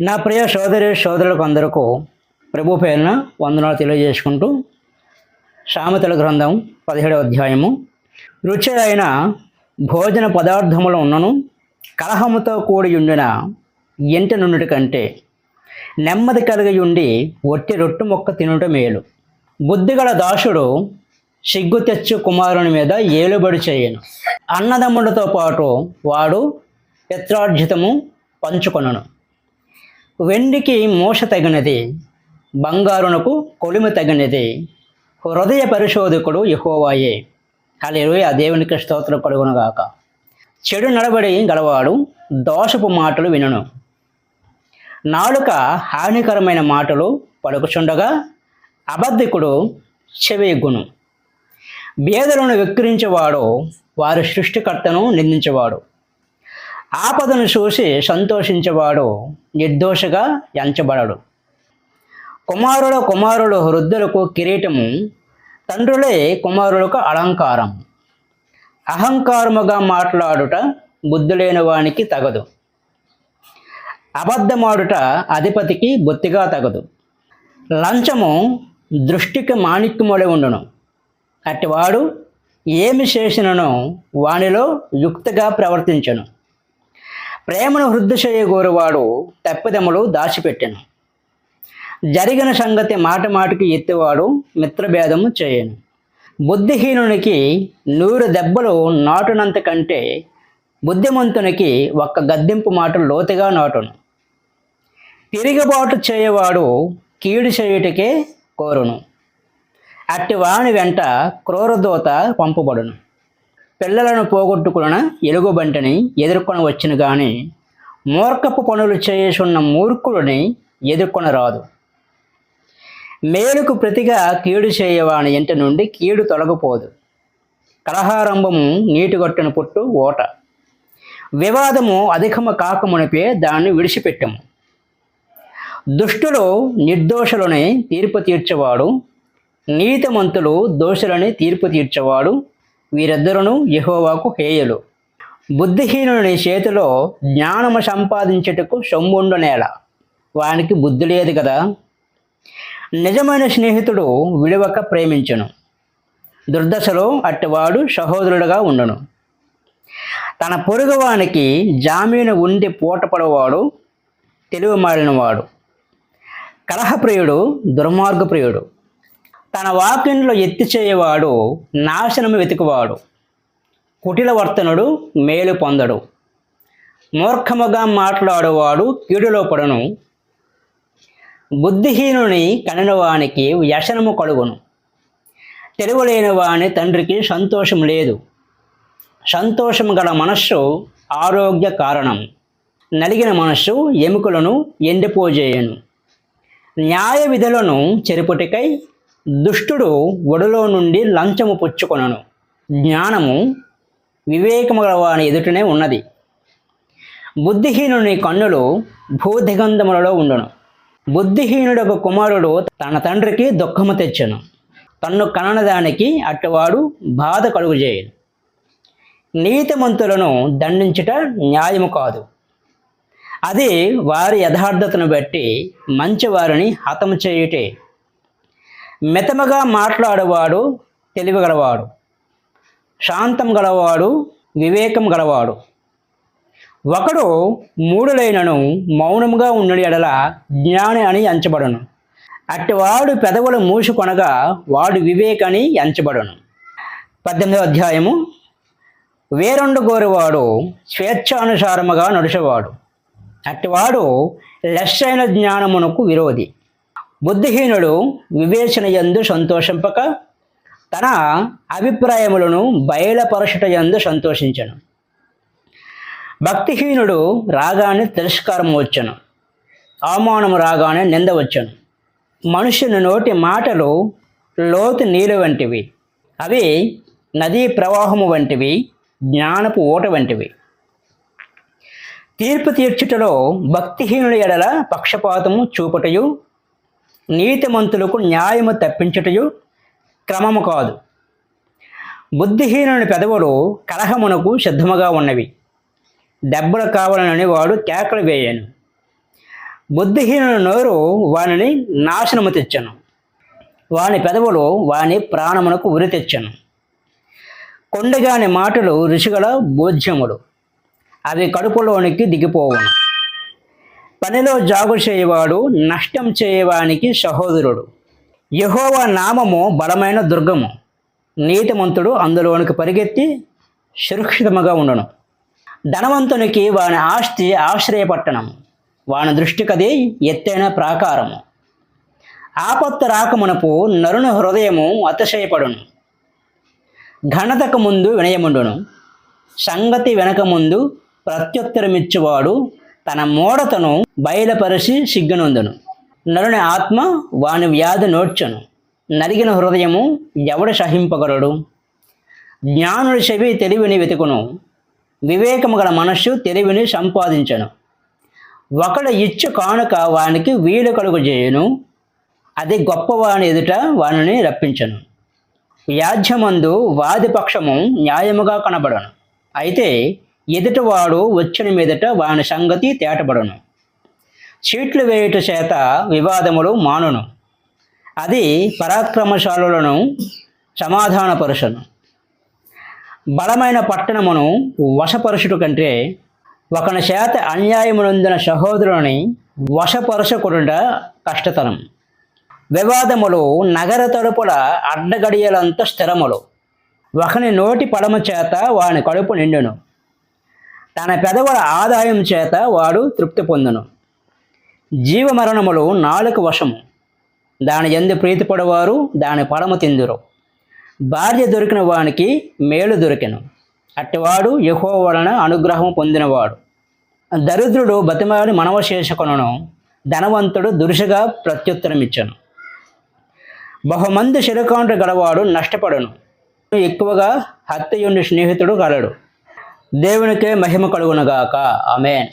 నా ప్రియ సోదరి సోదరులకు అందరకు ప్రభు పేరున వందనాలు తెలియజేసుకుంటూ సామెతల గ్రంథం పదిహేడవ అధ్యాయము. రుచిదైన భోజన పదార్థములు ఉన్నను కలహముతో కూడి ఉండిన ఎంట నుండి కంటే నెమ్మది కలిగి ఉండి ఒట్టి రొట్టు మొక్క తినుట మేలు. బుద్ధిగల దాసుడు సిగ్గు తెచ్చు కుమారుని మీద ఏలుబడి చేయను. అన్నదమ్ములతో పాటు వాడు పిత్రార్జితము పంచుకొనను. వెండికి మూష తగినది బంగారునకు కొలిమి తగినది. హృదయ పరిశోధకుడు యహోవాయే. అలేరు ఆ దేవునికి స్తోత్రం కలుగునుగాక. చెడు నడబడి గలవాడు దోషపు మాటలు వినను. నాలుక హానికరమైన మాటలు పలుకుచుండగా అబద్ధికుడు చెవిగును. బేదలను వెక్కిరించేవాడు వారి సృష్టికర్తను నిందించేవాడు. ఆపదను చూసి సంతోషించేవాడు నిర్దోషగా ఎంచబడడు. కుమారుల కుమారుల వృద్ధులకు కిరీటము తండ్రులే కుమారులకు అలంకారం. అహంకారముగా మాట్లాడుట బుద్ధులేని వానికి తగదు. అబద్ధమాడుట అధిపతికి బొత్తిగా తగదు. లంచము దృష్టికి మాణిక్యములే ఉండును. అటివాడు ఏమి చేసినను వానిలో యుక్తగా ప్రవర్తించను. ప్రేమను వృద్ధి చేయగోరువాడు తప్పిదములు దాచిపెట్టెను. జరిగిన సంగతి మాట మాటికి ఎత్తివాడు మిత్రభేదము చేయను. బుద్ధిహీనునికి నూరు దెబ్బలు నాటునంత కంటే బుద్ధిమంతునికి ఒక్క గద్దింపు మాట లోతుగా నాటును. తిరిగిబాటు చేయవాడు కీడు చేయుటకే కోరును. అట్టి వాని వెంట క్రూరదోత పంపబడును. పిల్లలను పోగొట్టుకున్న ఎలుగుబంటిని ఎదుర్కొని వచ్చిన గాని మూర్ఖపు పనులు చేసున్న మూర్ఖుడిని ఎదుర్కొనరాదు మేలుకు ప్రతిగా కీడు చేయవాని ఇంటి నుండి కీడు తొలగిపోదు. కలహారంభము నీటిగొట్టను పుట్టు ఓట. వివాదము అధికము కాకమునిపే దాన్ని విడిచిపెట్టము. దుష్టులు నిర్దోషులని తీర్పు తీర్చేవాడు నీతిమంతులు దోషులని తీర్పు తీర్చేవాడు వీరిద్దరును యహోవాకు హేయులు. బుద్ధిహీనుని చేతిలో జ్ఞానము సంపాదించుటకు సొమ్ముండు నేల. వానికి బుద్ధి లేదు కదా? నిజమైన స్నేహితుడు విడవక ప్రేమించును. దుర్దశలో అట్టివాడు సహోదరుడుగా ఉండును. తన పొరుగువానికి జామీను ఉండి పూటపడవాడు తెలివి మారినవాడు కలహప్రియుడు దుర్మార్గప్రియుడు. తన వాక్యంలో ఎత్తి చేయవాడు నాశనము వెతుకువాడు. కుటిల వర్తనుడు మేలు పొందడు. మూర్ఖముగా మాట్లాడువాడు కీడులో పడును. బుద్ధిహీనుని కనినవానికి వ్యసనము కలుగును. తెలివలేని వాని తండ్రికి సంతోషం లేదు. సంతోషం గల మనస్సు ఆరోగ్య కారణం. నలిగిన మనస్సు ఎముకలను ఎండిపోజేయను. న్యాయ విధులను చెరుపుటికై దుష్టుడు ఒడిలో నుండి లంచము పుచ్చుకొనను. జ్ఞానము వివేకము వాని ఎదుటనే ఉన్నది. బుద్ధిహీనుని కన్నులు భూదిగంధములలో ఉండును. బుద్ధిహీనుడకు కుమారుడు తన తండ్రికి దుఃఖము తెచ్చెను. తన్ను కననదానికి అట్టువాడు బాధ కలుగుజేయను. నీతిమంతులను దండించుట న్యాయము కాదు. అది వారి యథార్థతను బట్టి మంచివారిని హతము చేయుటే మితముగా మాట్లాడేవాడు తెలివిగలవాడు శాంతం గలవాడు వివేకం గలవాడు. ఒకడు మూడులైనను మౌనముగా ఉండని ఎడల జ్ఞాని అని ఎంచబడను. అట్టివాడు పెదవులు మూసుకొనగా వాడు వివేకని ఎంచబడను. పద్దెనిమిదో అధ్యాయము. వేరొండు గోరువాడు స్వేచ్ఛానుసారముగా నడిచేవాడు. అట్టివాడు లెస్సైన జ్ఞానమునకు విరోధి. బుద్ధిహీనుడు వివేచన యందు సంతోషింపక తన అభిప్రాయములను బయలుపరచుట యందు సంతోషించను. భక్తిహీనుడు రాగానే తిరస్కారం వచ్చను. అవమానము రాగానే నింద వచ్చను. మనుషుని నోటి మాటలు లోతు నీరు వంటివి. అవి నదీ ప్రవాహము వంటివి జ్ఞానపు ఓట వంటివి. తీర్పు తీర్చుటలో భక్తిహీనుల ఎడల పక్షపాతము చూపుటయు నీతిమంతులకు న్యాయము తప్పించుటయు క్రమము కాదు. బుద్ధిహీనుని పెదవులు కలహమునకు సిద్ధముగా ఉన్నవి. దెబ్బలు కావాలని వాడు కేకలు వేయను. బుద్ధిహీనుల నోరు వానిని నాశనము తెచ్చను. వాని పెదవులు వాని ప్రాణమునకు ఉరి తెచ్చను. కొండగాని మాటలు ఋషిగల బోధ్యములు. అవి కడుపులోనికి దిగిపోవును. పనిలో జాగు చేయవాడు నష్టం చేయవానికి సహోదరుడు. యహోవా నామము బలమైన దుర్గము. నీతిమంతుడు అందులోనికి పరిగెత్తి సురక్షితముగా ఉండను. ధనవంతునికి వాని ఆస్తి ఆశ్రయపట్టణం. వాని దృష్టికది ఎత్తైన ప్రాకారము. ఆపత్తు రాకమునపు నరుని హృదయము అతిశయపడును. ఘనతకు ముందు వినయముండును. సంగతి వెనక ముందు ప్రత్యుత్తరమిచ్చువాడు తన మూఢతను బయలుపరిచి సిగ్గునందును. నరుని ఆత్మ వాని వ్యాధి నోడ్చను నలిగిన హృదయము ఎవడు సహింపగలడు? జ్ఞానుడి చెవి తెలివిని వెతుకును. వివేకము గల మనస్సు తెలివిని సంపాదించను. ఒకడు ఇచ్చు కానుక వానికి వీలు కలుగు చేయను. అది గొప్పవాని ఎదుట వానిని రప్పించను. వ్యాజ్యమందు వాదిపక్షము న్యాయముగా కనబడను. అయితే ఎదుటివాడు వచ్చిన మీదట వాని సంగతి తేటబడను. చీట్లు వేయుట చేత వివాదములు మానును. అది పరాక్రమశాలులను సమాధానపరుషను బలమైన పట్టణమును వశపరుషుడు కంటే ఒకని చేత అన్యాయమునందిన సహోదరుని వశపరుషకుడుట కష్టతరం. వివాదములు నగర తలుపుల అడ్డగడియలంత స్థిరములు. ఒకని నోటి పడమ చేత వాని కడుపు నిండును. తన పెదవుల ఆదాయం చేత వాడు తృప్తి పొందును. జీవమరణములు నాలుగు వశము. దాని ఎందు ప్రీతిపడవారు దాని పడము తిందురు. భార్య దొరికిన వానికి మేలు దొరికెను. అట్టివాడు యహో వలన అనుగ్రహం పొందినవాడు. దరిద్రుడు బతిమాలి మనవశేషకును ధనవంతుడు దురుషగా ప్రత్యుత్తరమిచ్చను. బహుమంది శిరకాండ్రు గలవాడు నష్టపడను. ఎక్కువగా హత్యయుండి స్నేహితుడు గలడు. దేవునికే మహిమ కలుగునగాక. ఆమెన్.